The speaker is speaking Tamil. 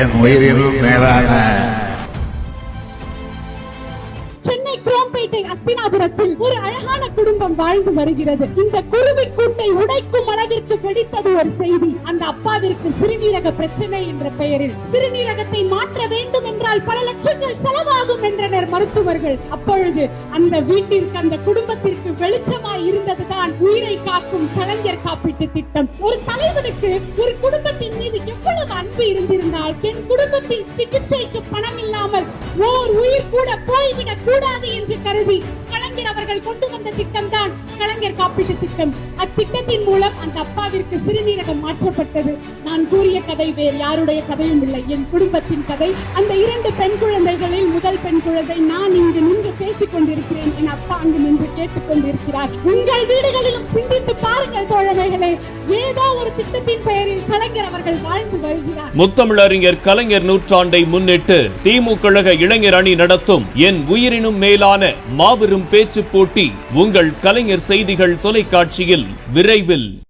என் உயிரினும் மேலான சென்னை குரோம்பேட்டை அஸ்தினாபுரத்தில் ஒரு அழகான குடும்பம் வாழ்ந்து வருகிறது. இந்த குருவி கூட்டை உடைக்கும் அளவிற்கு வெடித்தது ஒரு செய்தி. அந்த அப்பாவிற்கு சிறுநீரக பிரச்சனை என்ற பெயரில். சிறுநீரகத்தை மாற்ற வேண்டும் என்றால் பல லட்சங்கள் செலவாகும் என்றனர் மருத்துவர்கள். அப்பொழுது அந்த வீட்டிற்கு அந்த குடும்பத்திற்கு வெளிச்சமாய் இருந்ததுதான் உயிரை காக்கும் கலைஞர் காப்பீட்டு திட்டம். ஒரு தலைவனுக்கு ஒரு குடும்பத்தின் மீது எவ்வளவு அன்பு இருந்திருந்தால் பெண் குடும்பத்தில் சிகிச்சைக்கு பணம் இல்லாமல் ஓர் உயிர் கூட போய்விடக் கூடாது என்று கருதி கலைஞர் அவர்கள் கொண்டு வந்த திட்டம் தான் கலைஞர் காப்பீட்டு திட்டம். அத்திட்டத்தின் மூலம் அந்த அப்பாவிற்கு சிறுநீரகம் மாற்றப்பட்டது. நான் கூறிய கதை வேறு யாருடைய கதையும் இல்லை. என் குடும்பத்தின் கதை. அந்த இரண்டு பெண் குழந்தைகளில் முதல் பெண் குழந்தை நான் இங்கு நின்று பேசிக் கொண்டிருக்கிறேன் என் அப்பா அங்கு நின்று கேட்டுக் கொண்டிருக்கிறார். உங்கள் வீடுகளிலும் சிந்தித்து பாருங்கள் தோழமைகளே. ஏதோ ஒரு திட்டத்தின் பெயரில் கலைஞர் அவர்கள் வாழ்ந்து வருகிறார். முத்தமிழறிஞர் கலைஞர் நூற்றாண்டை முன்னிட்டு திமுக கழக இளைஞர் அணி நடத்தும் என் உயிரினும் மேலான மாபெரும் பேச்சு போட்டி உங்கள் கலைஞர் செய்திகள் தொலைக்காட்சியில் விரைவில்.